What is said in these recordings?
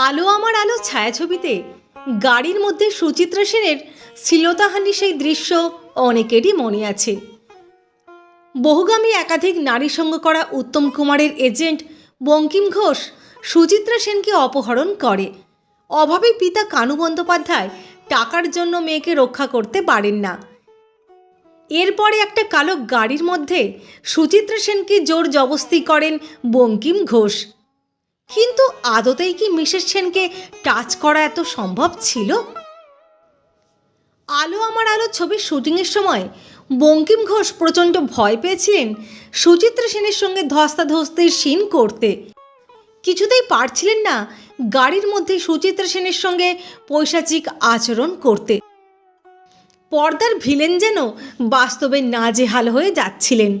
আলো আমার আলো ছায়াছবিতে। গাড়ির মধ্যে সুচিত্রা সেনের শ্লীলতাহানি সেই দৃশ্য অনেকেরই মনে আছে। বহুগামী একাধিক নারী সঙ্গ করা উত্তম কুমারের এজেন্ট বঙ্কিম ঘোষ সুচিত্রা সেনকে অপহরণ করে। অভাবে পিতা কানু বন্দ্যোপাধ্যায় টাকার জন্য মেয়েকে রক্ষা করতে পারেন না। এরপরে একটা কালো গাড়ির মধ্যে সুচিত্রা সেনকে জোর জবস্তি করেন বঙ্কিম ঘোষ। কিন্তু আদতেই কি মিসেস সেনকে টাচ করা এত সম্ভব ছিল? আলো আমার আলো ছবির শুটিংয়ের সময় বঙ্কিম ঘোষ প্রচণ্ড ভয় পেয়েছিলেন সুচিত্রা সেনের সঙ্গে ধস্তাধস্তির সিন করতে। কিছুতেই পারছিলেন না গাড়ির মধ্যে সুচিত্রা সেনের সঙ্গে পৈশাচিক আচরণ করতে। পর্দার ভিলেন যেন বাস্তবে নাজেহাল হয়ে যাচ্ছিলেন।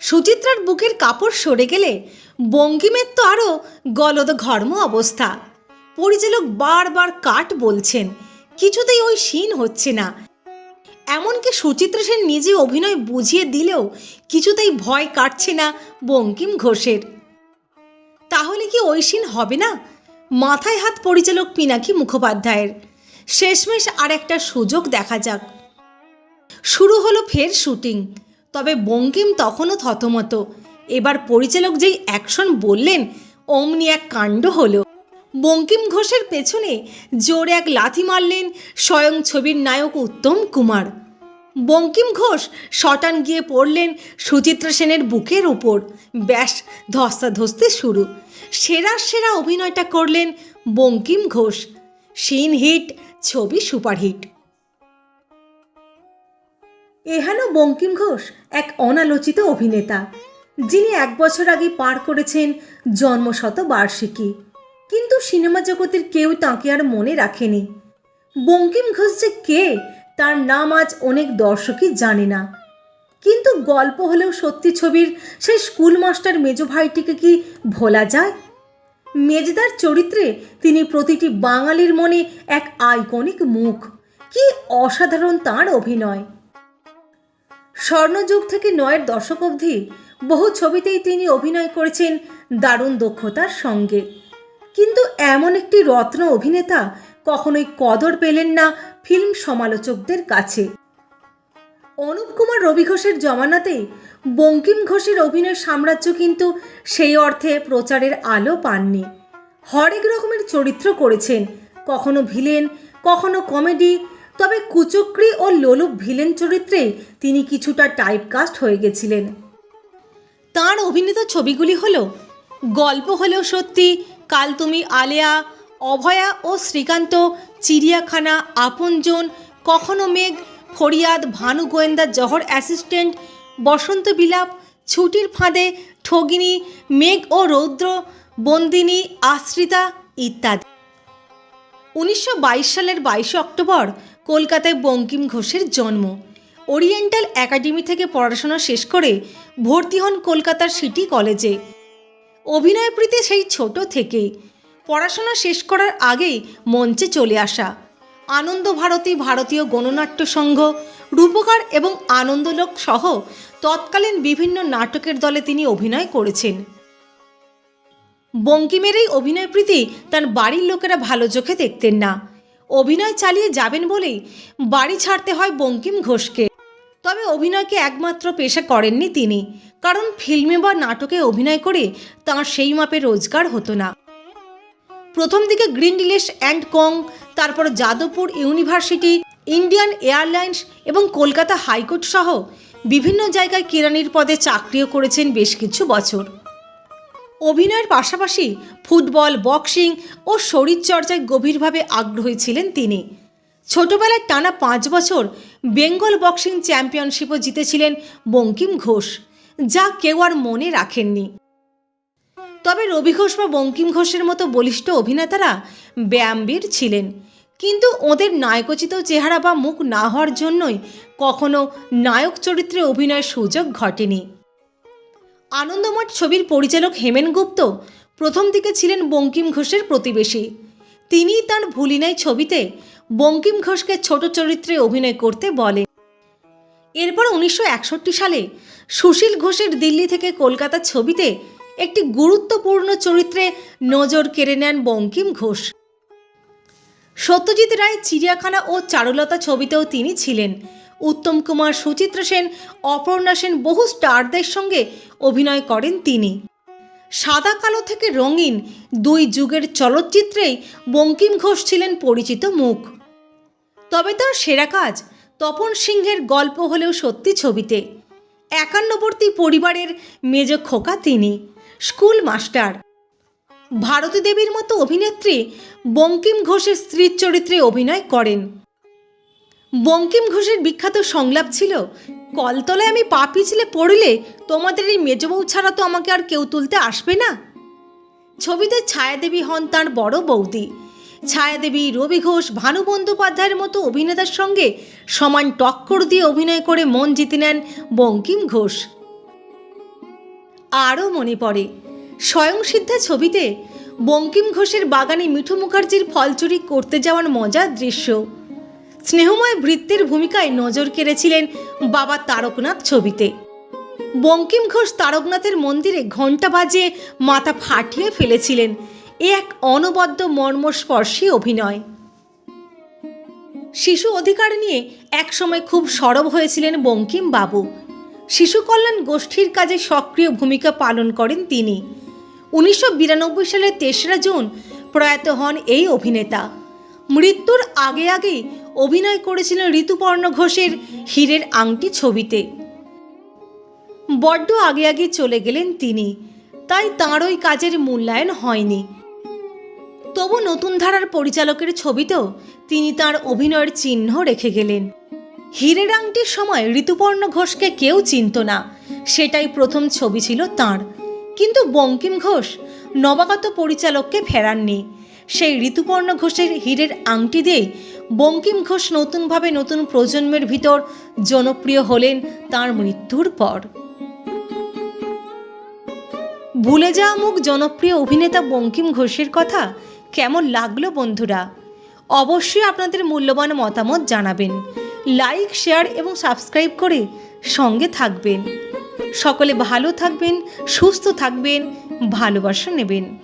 সুচিত্রার বুকের কাপড় সরে গেলে বঙ্কিমের তো আরও গলদ ঘর্ম অবস্থা। পরিচালক বারবার কাট বলছেন, কিছুতেই ওই সিন হচ্ছে না। এমনকি সুচিত্রা সেন নিজে অভিনয় বুঝিয়ে দিলেও কিছুতেই ভয় কাটছে না বঙ্কিম ঘোষের। তাহলে কি ওই সিন হবে না? মাথায় হাত পরিচালক পিনাকি মুখোপাধ্যায়ের। শেষমেশ আর একটা সুযোগ দেখা যাক। শুরু হলো ফের শুটিং। তবে বঙ্কিম তখনও থতমত। এবার পরিচালক যেই অ্যাকশন বললেন, অমনি এক কাণ্ড হলো। বঙ্কিম ঘোষের পেছনে জোরে এক লাথি মারলেন স্বয়ং ছবির নায়ক উত্তম কুমার। বঙ্কিম ঘোষ শটান গিয়ে পড়লেন সুচিত্রা সেনের বুকের উপর। ব্যাস ধস্তাধস্তি শুরু। সেরা সেরা অভিনয়টা করলেন বঙ্কিম ঘোষ। সিন হিট, ছবি সুপারহিট। এহেন বঙ্কিম ঘোষ এক অনালোচিত অভিনেতা, যিনি এক বছর আগে পার করেছেন জন্মশত বার্ষিকী। কিন্তু সিনেমা জগতের কেউ তাঁকে আর মনে রাখেনি। বঙ্কিম ঘোষ যে কে, তার নাম আজ অনেক দর্শকই জানে না। কিন্তু গল্প হলেও সত্যি ছবির সেই স্কুল মাস্টার মেজো ভাইটিকে কি ভোলা যায়? মেজদার চরিত্রে তিনি প্রতিটি বাঙালির মনে এক আইকনিক মুখ। কি অসাধারণ তার অভিনয়! স্বর্ণযুগ থেকে নয়ের দশক অবধি বহু ছবিতেই তিনি অভিনয় করেছেন দারুণ দক্ষতার সঙ্গে। কিন্তু এমন একটি রত্ন অভিনেতা কখনোই কদর পেলেন না ফিল্ম সমালোচকদের কাছে। অনুপ কুমার রবি ঘোষের জমানাতেই বঙ্কিম ঘোষের অভিনয় সাম্রাজ্য কিন্তু সেই অর্থে প্রচারের আলো পাননি। হরেক রকমের চরিত্র করেছেন, কখনো ভিলেন, কখনো কমেডি তবে কুচক্রি ও লোলুপ ভিলেন চরিত্রে তিনি কিছুটা টাইপকাস্ট হয়ে গেছিলেন। তার অভিনীত ছবিগুলি হলো, গল্প হলেও সত্যি, কাল তুমি আলেয়া, অভয়া ও শ্রীকান্ত, চিড়িয়াখানা, আপনজন, কখনো মেঘ, ফরিয়াদ, ভানু গোয়েন্দা, জহর অ্যাসিস্ট্যান্ট, বসন্ত বিলাপ, ছুটির ফাঁদে, ঠগিনী, মেঘ ও রৌদ্র, বন্দিনী, আশ্রিতা ইত্যাদি। উনিশশো বাইশ সালের বাইশে অক্টোবর কলকাতায় বঙ্কিম ঘোষের জন্ম। ওরিয়েন্টাল একাডেমি থেকে পড়াশোনা শেষ করে ভর্তি হন কলকাতার সিটি কলেজে। অভিনয় প্রীতি সেই ছোট থেকেই পড়াশোনা শেষ করার আগেই মঞ্চে চলে আসা। আনন্দ ভারতী ভারতীয় গণনাট্য সংঘ, রূপকার এবং আনন্দলোক সহ তৎকালীন বিভিন্ন নাটকের দলে তিনি অভিনয় করেছেন। বঙ্কিমের এই অভিনয় প্রীতি তার বাড়ির লোকেরা ভালো চোখে দেখতেন না। অভিনয় চালিয়ে যাবেন বলেই বাড়ি ছাড়তে হয় বঙ্কিম ঘোষকে। তবে অভিনয়কে একমাত্র পেশা করেননি তিনি, কারণ ফিল্মে বা নাটকে অভিনয় করে তাঁর সেই মাপে রোজগার হতো না। প্রথম দিকে গ্রিন ডিলেস অ্যান্ড কং, তারপর যাদবপুর ইউনিভার্সিটি, ইন্ডিয়ান এয়ারলাইন্স এবং কলকাতা হাইকোর্ট সহ বিভিন্ন জায়গায় কেরানির পদে চাকরিও করেছেন বেশ কিছু বছর। অভিনয়ের পাশাপাশি ফুটবল, বক্সিং ও শরীরচর্চায় গভীরভাবে আগ্রহী ছিলেন তিনি। ছোটবেলায় টানা পাঁচ বছর বেঙ্গল বক্সিং চ্যাম্পিয়নশিপও জিতেছিলেন বঙ্কিম ঘোষ, যা কেউ আর মনে রাখেননি। তবে রবি ঘোষ বা বঙ্কিম ঘোষের মতো বলিষ্ঠ অভিনেতারা ব্যায়ামবীর ছিলেন। কিন্তু ওদের নায়কোচিত চেহারা বা মুখ না হওয়ার জন্যই কখনো নায়ক চরিত্রে অভিনয়ের সুযোগ ঘটেনি। আনন্দমঠ ছবির পরিচালক হেমেন গুপ্ত, প্রথম দিকে ছিলেন বঙ্কিম ঘোষের প্রতিবেশী। তিনি তার ভুলিনাই ছবিতে বঙ্কিম ঘোষকে ছোট চরিত্রে অভিনয় করতে বলে। এরপর উনিশশো একষট্টি সালে সুশীল ঘোষের দিল্লি থেকে কলকাতা ছবিতে একটি গুরুত্বপূর্ণ চরিত্রে নজর কেড়ে নেন বঙ্কিম ঘোষ। সত্যজিৎ রায়, চিড়িয়াখানা ও চারুলতা ছবিতেও তিনি ছিলেন। উত্তম কুমার সুচিত্রা সেন, অপর্ণা সেন বহু স্টারদের সঙ্গে অভিনয় করেন তিনি। সাদা কালো থেকে রঙিন দুই যুগের চলচ্চিত্রেই বঙ্কিম ঘোষ ছিলেন পরিচিত মুখ। তবে তার সেরা কাজ তপন সিংহের গল্প হলেও সত্যি ছবিতে। একান্নবর্তী পরিবারের মেজ খোকা তিনি, স্কুল মাস্টার। ভারতী দেবীর মতো অভিনেত্রী বঙ্কিম ঘোষের স্ত্রীর চরিত্রে অভিনয় করেন। বঙ্কিম ঘোষের বিখ্যাত সংলাপ ছিল, কলতলায় আমি পা পিছলে পড়লে তোমাদের এই মেজবউ ছাড়া তো আমাকে আর কেউ তুলতে আসবে না? ছবিতে ছায়াদেবী হন তার বড় বৌদি। ছায়াদেবী রবি ঘোষ, ভানু বন্দ্যোপাধ্যায়ের মতো অভিনেতার সঙ্গে সমান টক্কর দিয়ে অভিনয় করে মন জিতে নেন বঙ্কিম ঘোষ। আরও মনে পড়ে স্বয়ংসিদ্ধা ছবিতে বঙ্কিম ঘোষের বাগানে মিঠু মুখার্জির ফল চুরি করতে যাওয়ার মজার দৃশ্য। স্নেহময় বৃত্তের ভূমিকায় নজর কেড়েছিলেন বাবা তারকনাথ ছবিতে। বঙ্কিম ঘোষ তারকনাথের মন্দিরে ঘণ্টা বাজিয়ে মাথা ফাটিয়ে ফেলেছিলেন এ এক অনবদ্য মর্মস্পর্শী অভিনয়। শিশু অধিকার নিয়ে একসময় খুব সরব হয়েছিলেন বঙ্কিম বাবু। শিশু কল্যাণ গোষ্ঠীর কাজে সক্রিয় ভূমিকা পালন করেন তিনি। উনিশশো সালের তেসরা জুন প্রয়াত হন এই অভিনেতা। মৃত্যুর আগে আগেই অভিনয় করেছিলেন ঋতুপর্ণ ঘোষের হীরের আংটি ছবিতে। বড্ড আগে আগে চলে গেলেন তিনি, তাই তাঁর ওই কাজের মূল্যায়ন হয়নি। তবু নতুন ধারার পরিচালকের ছবিতেও তিনি তার অভিনয়ের চিহ্ন রেখে গেলেন। হীরের আংটির সময় ঋতুপর্ণ ঘোষকে কেউ চিনত না, সেটাই প্রথম ছবি ছিল তাঁর। কিন্তু বঙ্কিম ঘোষ নবাগত পরিচালককে ফেরাননি। সেই ঋতুপর্ণ ঘোষের হীরের আংটি দিয়েই বঙ্কিম ঘোষ নতুনভাবে নতুন প্রজন্মের ভিতর জনপ্রিয় হলেন তার মৃত্যুর পর। ভুলে যাওয়া মুখ জনপ্রিয় অভিনেতা বঙ্কিম ঘোষের কথা কেমন লাগল বন্ধুরা? অবশ্যই আপনাদের মূল্যবান মতামত জানাবেন। লাইক, শেয়ার এবং সাবস্ক্রাইব করে সঙ্গে থাকবেন। সকলে ভালো থাকবেন, সুস্থ থাকবেন, ভালোবাসা নেবেন।